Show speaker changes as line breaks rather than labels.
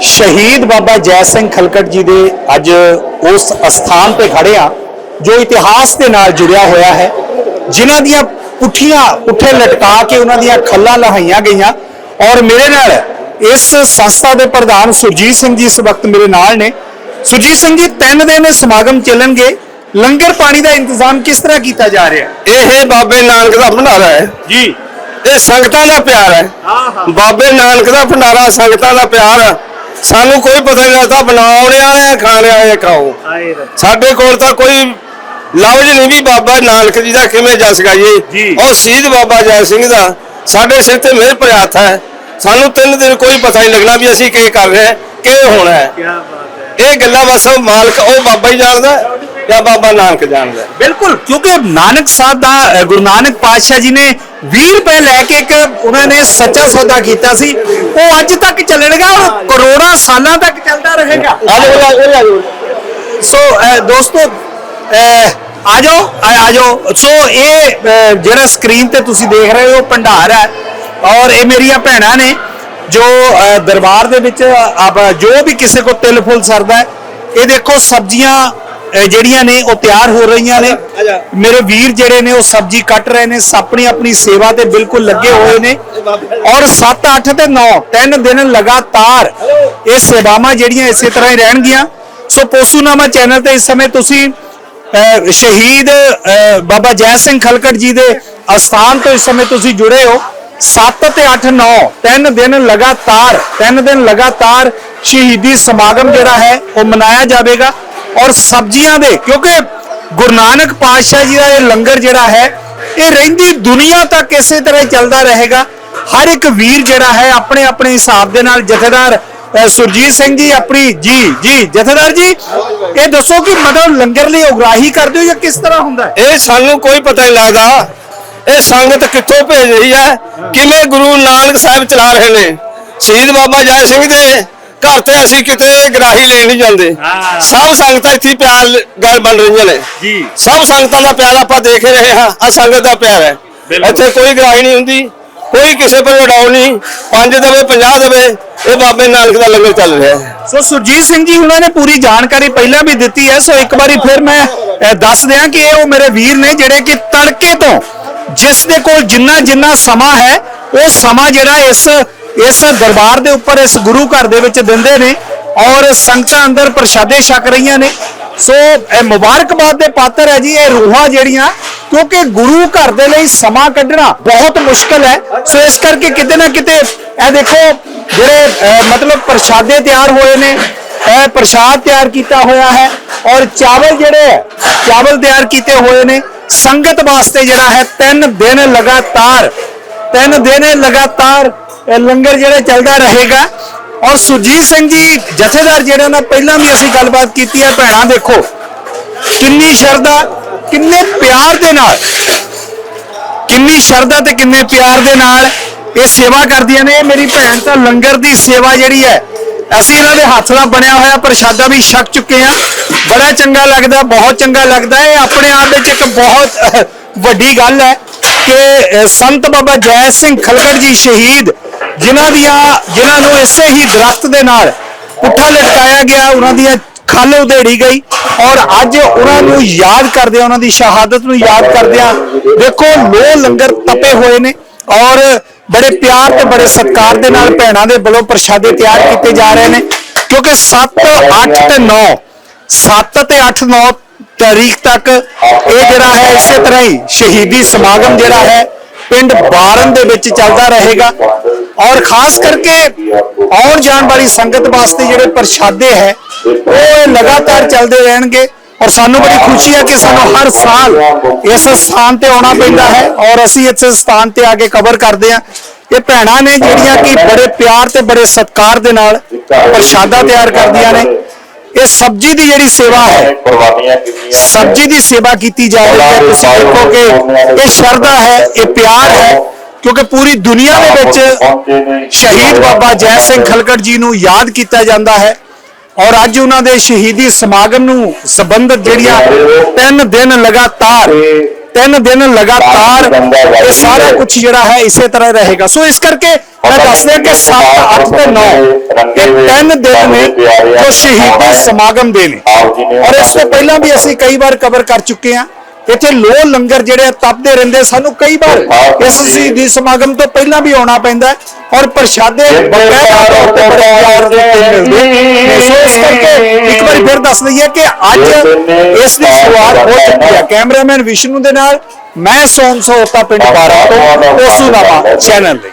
ਸ਼ਹੀਦ ਬਾਬਾ ਜੈ ਸਿੰਘ ਖਲਕਟ ਜੀ ਦੇ ਅੱਜ ਉਸ ਅਸਥਾਨ ਤੇ ਖੜੇ ਆ ਜੋ ਇਤਿਹਾਸ ਦੇ ਨਾਲ ਜੁੜਿਆ ਹੋਇਆ ਹੈ। ਜਿਨ੍ਹਾਂ ਦੀਆਂ ਪੁੱਠੀਆਂ ਪੁੱਠੇ ਲਟਕਾ ਕੇ ਉਹਨਾਂ ਦੀਆਂ ਖੱਲਾਂ ਲਹਾਈਆਂ ਗਈਆਂ। ਔਰ ਮੇਰੇ ਨਾਲ ਇਸ ਸੰਸਥਾ ਦੇ ਪ੍ਰਧਾਨ ਸੁਰਜੀਤ ਸਿੰਘ ਜੀ ਇਸ ਵਕਤ ਮੇਰੇ ਨਾਲ ਨੇ। ਸੁਰਜੀਤ ਸਿੰਘ ਜੀ ਤਿੰਨ ਦਿਨ ਇਹ ਸਮਾਗਮ ਚੱਲਣਗੇ। ਲੰਗਰ ਪਾਣੀ ਦਾ ਇੰਤਜ਼ਾਮ ਕਿਸ ਤਰ੍ਹਾਂ ਕੀਤਾ ਜਾ ਰਿਹਾ?
ਇਹ ਬਾਬੇ ਨਾਨਕ ਦਾ ਭੰਡਾਰਾ ਹੈ।
ਜੀ।
ਇਹ ਸੰਗਤਾਂ ਦਾ ਪਿਆਰ ਹੈ।
ਹਾਂ ਹਾਂ।
ਬਾਬੇ ਨਾਨਕ ਦਾ ਭੰਡਾਰਾ ਸੰਗਤਾਂ ਦਾ ਪਿਆਰ ਹੈ। ਸਾਨੂੰ ਕੋਈ ਪਤਾ ਨਹੀਂ ਲੱਗਦਾ ਬਣਾਉਣ ਵਾਲੇ ਖਾਣ ਵਾਲੇ ਖਾਓ।
ਆਏ
ਸਾਡੇ ਕੋਲ ਤਾਂ ਕੋਈ ਲਫ਼ਜ਼ ਨਹੀਂ ਵੀ ਬਾਬਾ ਨਾਨਕ ਜੀ ਦਾ ਕਿਵੇਂ ਜਸ
ਜੀ।
ਗਾਈਏ ਔਰ ਸ਼ਹੀਦ ਬਾਬਾ ਜੈ ਸਿੰਘ ਦਾ। ਸਾਡੇ ਸਿਰ ਤੇ ਮਿਹਰ ਹੱਥ ਹੈ। ਸਾਨੂੰ ਤਿੰਨ ਦਿਨ ਕੋਈ ਪਤਾ ਨਹੀਂ ਲੱਗਣਾ ਵੀ ਅਸੀਂ ਕੀ ਕਰ ਰਹੇ ਹਾਂ ਕੀ ਹੋਣਾ ਹੈ।
ਕੀ ਬਾਤ ਹੈ।
ਇਹ ਗੱਲਾਂ ਬਸ ਉਹ ਮਾਲਕ ਉਹ ਬਾਬਾ ਹੀ ਜਾਣਦਾ। ਜਾਂ ਬਾਬਾ ਨਾਨਕ ਜਾਣਦਾ।
ਬਿਲਕੁਲ ਕਿਉਂਕਿ ਨਾਨਕ ਸਾਹਿਬ ਦਾ ਅ, ਗੁਰੂ ਨਾਨਕ ਪਾਤਸ਼ਾਹ ਜੀ ਨੇ 20 ਰੁਪਏ ਲੈ ਕੇ ਇੱਕ ਉਹਨਾਂ ਨੇ ਸੱਚਾ ਸੌਦਾ ਕੀਤਾ ਸੀ। ਉਹ ਅੱਜ ਤੱਕ ਚੱਲੇਗਾ ਔਰ ਕਰੋੜਾਂ ਸਾਲਾਂ ਤੱਕ ਚੱਲਦਾ ਰਹੇਗਾ।
ਆ ਜਾਓ ਆ ਜਾਓ, ਆ ਜਾਓ।
ਸੋ ਅ, ਦੋਸਤੋ ਅ, ਆ ਜਾਓ ਆ ਆ ਜਾਓ। ਸੋ ਇਹ ਅ, ਜਿਹੜਾ ਸਕਰੀਨ ਤੇ ਤੁਸੀਂ ਦੇਖ ਰਹੇ ਹੋ ਭੰਡਾਰ ਹੈ। ਔਰ ਇਹ ਮੇਰੀਆਂ ਭੈਣਾਂ ਨੇ ਜੋ ਅ, ਦਰਬਾਰ ਦੇ ਵਿੱਚ ਆਪ ਜੋ ਵੀ ਕਿਸੇ ਕੋ ਤਿਲ ਫੁੱਲ ਸਰਦਾ ਹੈ ਇਹ ਦੇਖੋ ਸਬਜ਼ੀਆਂ ਜਿਹੜੀਆਂ ਨੇ ਉਹ ਤਿਆਰ ਹੋ ਰਹੀਆਂ ਨੇ। ਮੇਰੇ ਵੀਰ ਜਿਹੜੇ ਨੇ ਉਹ ਸਬਜ਼ੀ ਕੱਟ ਰਹੇ ਨੇ ਆਪਣੀ ਆਪਣੀ ਸੇਵਾ ਤੇ ਬਿਲਕੁਲ ਲੱਗੇ ਹੋਏ ਨੇ। ਔਰ 7 8 ਤੇ 9 ਤਿੰਨ ਦਿਨ ਲਗਾਤਾਰ ਇਹ ਸੇਵਾਵਾਂ ਜਿਹੜੀਆਂ ਇਸੇ ਤਰ੍ਹਾਂ ਹੀ ਰਹਿਣਗੀਆਂ। ਸੋ ਪੋਸੂਨਾਮਾ ਚੈਨਲ ਤੇ ਇਸ ਸਮੇਂ ਤੁਸੀਂ ਸ਼ਹੀਦ ਬਾਬਾ ਜੈ ਸਿੰਘ ਖਲਕਟ ਜੀ ਦੇ ਅਸਥਾਨ ਤੋਂ ਇਸ ਸਮੇਂ ਤੁਸੀਂ ਜੁੜੇ ਹੋ। 7 ਤੇ 8 9 ਤਿੰਨ ਦਿਨ ਲਗਾਤਾਰ ਤਿੰਨ ਦਿਨ ਲਗਾਤਾਰ ਸ਼ਹੀਦੀ ਸਮਾਗਮ ਜਿਹੜਾ ਹੈ ਉਹ ਮਨਾਇਆ ਜਾਵੇਗਾ। ਔਰ ਸਬਜ਼ੀਆਂ ਦੇ, ਕਿਉਂਕਿ ਗੁਰੂ ਨਾਨਕ ਪਾਤਸ਼ਾਹ ਜੀ ਦਾ ਇਹ ਲੰਗਰ ਜਿਹੜਾ ਹੈ, ਇਹ ਰਹਿੰਦੀ ਦੁਨੀਆ ਤੱਕ ਇਸੇ ਤਰ੍ਹਾਂ ਚੱਲਦਾ ਰਹੇਗਾ। ਹਰ ਇੱਕ ਵੀਰ ਜਿਹੜਾ ਹੈ ਆਪਣੇ ਆਪਣੇ ਹਿਸਾਬ ਦੇ ਨਾਲ ਜਥੇਦਾਰ ਸੁਰਜੀਤ ਸਿੰਘ ਜੀ ਆਪਣੀ, ਜੀ ਜੀ, ਜਥੇਦਾਰ ਜੀ, ਇਹ ਦੱਸੋ ਕਿ ਮਤਲਬ ਲੰਗਰ ਲਈ ਉਗਰਾਹੀ ਕਰਦੇ ਹੋ ਜਾਂ ਕਿਸ ਤਰ੍ਹਾਂ ਹੁੰਦਾ
ਇਹ ਸਾਨੂੰ ਕੋਈ ਪਤਾ ਨਹੀਂ ਲੱਗਦਾ। ਇਹ ਸੰਗਤ ਕਿੱਥੋਂ ਭੇਜ ਰਹੀ ਹੈ? ਕਿਵੇਂ ਗੁਰੂ ਨਾਨਕ ਸਾਹਿਬ ਚਲਾ ਰਹੇ ਨੇ? ਸ਼ਹੀਦ ਬਾਬਾ ਜੈ ਸਿੰਘ ਦੇ ਘਰ ਤੇ ਅਸੀਂ ਕਿਤੇ ਗਰਾਹੀ ਲੈਣ ਨਹੀਂ ਜਾਂਦੇ।
ਹਾਂ।
ਸਭ ਸੰਗਤਾਂ ਇੱਥੇ ਪਿਆਰ ਗੱਲ ਬਣ ਰਹੀਆਂ ਨੇ।
ਜੀ।
ਸਭ ਸੰਗਤਾਂ ਦਾ ਪਿਆਰ ਆਪਾਂ ਦੇਖ ਹੀ ਰਹੇ ਹਾਂ। ਆ ਸੰਗਤ ਦਾ ਪਿਆਰ ਹੈ।
ਬਿਲਕੁਲ।
ਇੱਥੇ ਕੋਈ ਗਰਾਹੀ ਨਹੀਂ ਹੁੰਦੀ। ਕੋਈ ਕਿਸੇ ਪਰ ਉਡਾਉ ਨਹੀਂ। ਪੰਜ ਦੇਵੇ 50 ਦੇਵੇ ਇਹ ਬਾਬੇ ਨਾਨਕ ਦਾ ਲੰਗਰ ਚੱਲ ਰਿਹਾ ਹੈ।
ਸੋ ਸੁਰਜੀਤ ਸਿੰਘ ਜੀ ਉਹਨਾਂ ਨੇ ਪੂਰੀ ਜਾਣਕਾਰੀ ਪਹਿਲਾਂ ਵੀ ਦਿੱਤੀ ਹੈ। ਸੋ ਇੱਕ ਵਾਰੀ ਫਿਰ ਮੈਂ ਅਹ, ਦੱਸ ਦਿਆਂ ਕਿ ਇਹ ਉਹ ਮੇਰੇ ਵੀਰ ਨੇ ਜਿਹੜੇ ਕਿ ਤੜਕੇ ਤੋਂ ਜਿਸ ਦੇ ਕੋਲ ਜਿੰਨਾ ਜਿੰਨਾ ਸਮਾਂ ਹੈ ਉਹ ਸਮਾਂ ਜਿਹੜਾ ਇਸ ਇਸ ਦਰਬਾਰ ਦੇ ਉੱਪਰ ਇਸ ਗੁਰੂ ਘਰ ਦੇ ਵਿੱਚ ਦਿੰਦੇ ਨੇ ਔਰ ਸੰਗਤਾਂ ਅੰਦਰ ਪ੍ਰਸ਼ਾਦੇ ਛਕ ਰਹੀਆਂ ਨੇ। ਸੋ ਇਹ ਮੁਬਾਰਕਬਾਦ ਦੇ ਪਾਤਰ ਹੈ ਜੀ ਇਹ ਰੂਹਾਂ ਜਿਹੜੀਆਂ ਕਿਉਂਕਿ ਗੁਰੂ ਘਰ ਦੇ ਲਈ ਸਮਾਂ ਕੱਢਣਾ ਬਹੁਤ ਮੁਸ਼ਕਲ ਹੈ। ਸੋ ਇਸ ਕਰਕੇ ਕਿਤੇ ਨਾ ਕਿਤੇ ਇਹ ਦੇਖੋ ਜਿਹੜੇ ਮਤਲਬ ਪ੍ਰਸ਼ਾਦੇ ਤਿਆਰ ਹੋਏ ਨੇ ਇਹ ਪ੍ਰਸ਼ਾਦ ਤਿਆਰ ਕੀਤਾ ਹੋਇਆ ਹੈ ਔਰ ਚਾਵਲ ਜਿਹੜੇ ਹੈ, ਚਾਵਲ ਤਿਆਰ ਕੀਤੇ ਹੋਏ ਨੇ। ਸੰਗਤ ਵਾਸਤੇ ਜਿਹੜਾ ਹੈ ਤਿੰਨ ਦਿਨ ਲਗਾਤਾਰ ਤਿੰਨ ਦਿਨ ਲਗਾਤਾਰ ਲੰਗਰ ਜਿਹੜਾ ਚੱਲਦਾ ਰਹੇਗਾ। ਔਰ ਸੁਰਜੀਤ ਸਿੰਘ ਜੀ ਜਥੇਦਾਰ ਜਿਹੜੇ ਉਹਨਾਂ ਪਹਿਲਾਂ ਵੀ ਅਸੀਂ ਗੱਲਬਾਤ ਕੀਤੀ ਹੈ ਭੈਣਾਂ ਦੇਖੋ, ਕਿੰਨੀ ਸ਼ਰਧਾ, ਕਿੰਨੇ ਪਿਆਰ ਦੇ ਨਾਲ, ਕਿੰਨੀ ਸ਼ਰਧਾ ਤੇ ਕਿੰਨੇ ਪਿਆਰ ਦੇ ਨਾਲ ਇਹ ਸੇਵਾ ਕਰਦੀਆਂ ਨੇ। ਇਹ ਮੇਰੀ ਭੈਣ ਤਾਂ ਲੰਗਰ ਦੀ ਸੇਵਾ ਜਿਹੜੀ ਹੈ, ਅਸੀਂ ਇਹਨਾਂ ਦੇ ਹੱਥ ਨਾਲ ਬਣਿਆ ਹੋਇਆ ਪ੍ਰਸ਼ਾਦਾ ਵੀ ਛਕ ਚੁੱਕੇ ਆ ਬੜਾ ਚੰਗਾ ਲੱਗਦਾ, ਬਹੁਤ ਚੰਗਾ ਲੱਗਦਾ। ਇਹ ਆਪਣੇ ਆਪ ਵਿੱਚ ਇੱਕ ਬਹੁਤ ਵੱਡੀ ਗੱਲ ਹੈ ਕਿ ਸੰਤ ਬਾਬਾ ਜੈ ਸਿੰਘ ਖਲਗੜ ਜੀ ਸ਼ਹੀਦ ਜਿਨ੍ਹਾਂ ਦੀਆਂ, ਜਿਨ੍ਹਾਂ ਨੂੰ ਇਸੇ ਹੀ ਦਰਖਤ ਦੇ ਨਾਲ ਪੁੱਠਾ ਲਟਕਾਇਆ ਗਿਆ, ਉਹਨਾਂ ਦੀਆਂ ਖੱਲ ਉਧੇੜੀ ਗਈ ਔਰ ਅੱਜ ਉਹਨਾਂ ਨੂੰ ਯਾਦ ਕਰਦੇ ਉਹਨਾਂ ਦੀ ਸ਼ਹਾਦਤ ਨੂੰ ਯਾਦ ਕਰਦਿਆਂ ਦੇਖੋ ਲੋ ਲੰਗਰ ਤਪੇ ਹੋਏ ਨੇ ਔਰ ਬੜੇ ਪਿਆਰ ਤੇ ਬੜੇ ਸਤਿਕਾਰ ਦੇ ਨਾਲ ਭੈਣਾਂ ਦੇ ਵੱਲੋਂ ਪ੍ਰਸ਼ਾਦੇ ਤਿਆਰ ਕੀਤੇ ਜਾ ਰਹੇ ਨੇ, ਕਿਉਂਕਿ 7 8 ਤੇ 9 7 ਤੇ 8 9 ਤਾਰੀਖ ਤੱਕ ਇਹ ਜਿਹੜਾ ਹੈ, ਇਸੇ ਤਰ੍ਹਾਂ ਹੀ ਸ਼ਹੀਦੀ ਸਮਾਗਮ ਜਿਹੜਾ ਹੈ, ਪਿੰਡ ਬਾਰਨ ਦੇ ਵਿੱਚ ਚੱਲਦਾ ਰਹੇਗਾ। ਔਰ ਖਾਸ ਕਰਕੇ ਆਉਣ ਜਾਣ ਵਾਲੀ ਸੰਗਤ ਵਾਸਤੇ ਜਿਹੜੇ ਪ੍ਰਸ਼ਾਦੇ ਹੈ, ਉਹ ਲਗਾਤਾਰ ਚੱਲਦੇ ਰਹਿਣਗੇ ਔਰ ਸਾਨੂੰ ਬੜੀ ਖੁਸ਼ੀ ਹੈ ਕਿ ਸਾਨੂੰ ਹਰ ਸਾਲ ਇਸ ਸਥਾਨ ਤੇ ਆਉਣਾ ਪੈਂਦਾ ਹੈ ਔਰ ਅਸੀਂ ਇਸ ਸਥਾਨ ਤੇ ਆ ਕੇ ਕਵਰ ਕਰਦੇ ਹਾਂ। ਇਹ ਭੈਣਾਂ ਨੇ ਜਿਹੜੀਆਂ ਕਿ ਬੜੇ ਪਿਆਰ ਤੇ ਬੜੇ ਸਤਿਕਾਰ ਦੇ ਨਾਲ ਪ੍ਰਸ਼ਾਦਾ ਤਿਆਰ ਕਰਦੀਆਂ ਨੇ। ਇਹ ਸਬਜ਼ੀ ਦੀ ਜਿਹੜੀ ਸੇਵਾ ਹੈ, ਸਬਜ਼ੀ ਦੀ ਸੇਵਾ ਕੀਤੀ ਜਾ ਰਹੀ ਹੈ। ਤੁਸੀਂ ਦੇਖੋ ਕਿ ਇਹ ਸ਼ਰਧਾ ਹੈ, ਇਹ ਪਿਆਰ ਹੈ ਕਿਉਂਕਿ ਪੂਰੀ ਦੁਨੀਆ ਦੇ ਵਿੱਚ ਸ਼ਹੀਦ ਬਾਬਾ ਜੈ ਸਿੰਘ ਖਲਕੜ ਜੀ ਨੂੰ ਯਾਦ ਕੀਤਾ ਜਾਂਦਾ ਹੈ ਔਰ ਅੱਜ ਉਹਨਾਂ ਦੇ ਸ਼ਹੀਦੀ ਸਮਾਗਮ ਨੂੰ ਸੰਬੰਧਿਤ ਜਿਹੜੀਆਂ ਤਿੰਨ ਦਿਨ ਲਗਾਤਾਰ, ਤਿੰਨ ਦਿਨ ਲਗਾਤਾਰ ਇਹ ਸਾਰਾ ਕੁਝ ਜਿਹੜਾ ਹੈ ਇਸੇ ਤਰ੍ਹਾਂ ਰਹੇਗਾ। ਸੋ ਇਸ ਕਰਕੇ ਮੈਂ ਦੱਸ ਕਿ 7 8 ਤੇ 9 ਇਹ ਤਿੰਨ ਦਿਨ ਨੇ ਜੋ ਸ਼ਹੀਦੀ ਸਮਾਗਮ ਦੇ ਨੇ। ਔਰ ਇਸ ਤੋਂ ਪਹਿਲਾਂ ਵੀ ਅਸੀਂ ਕਈ ਵਾਰ ਕਵਰ ਕਰ ਚੁੱਕੇ ਹਾਂ। ਇੱਥੇ ਲੋ ਲੰਗਰ ਜਿਹੜੇ ਤਪਦੇ ਰਹਿੰਦੇ ਸਾਨੂੰ ਕਈ ਵਾਰ ਇਸ ਸ਼ਹੀਦੀ ਸਮਾਗਮ ਤੋਂ ਪਹਿਲਾਂ ਵੀ ਆਉਣਾ ਪੈਂਦਾ ਔਰ ਪ੍ਰਸ਼ਾਦੇ ਦੇ ਕਰਕੇ ਇੱਕ ਵਾਰੀ ਫਿਰ ਦੱਸ ਦਈਏ ਕਿ ਅੱਜ ਇਸ ਦੀ ਸ਼ੁਰੂਆਤ ਹੋ ਚੁੱਕੀ ਹੈ। ਕੈਮਰਾਮੈਨ ਵਿਸ਼ਨੂੰ ਦੇ ਨਾਲ ਮੈਂ ਸੋਮ ਸੋਤਾ ਪਿੰਡ ਬਾਰਾ ਤੋਂ ਕੋਸੂਨਾਮਾ ਚੈਨਲ ਲਈ।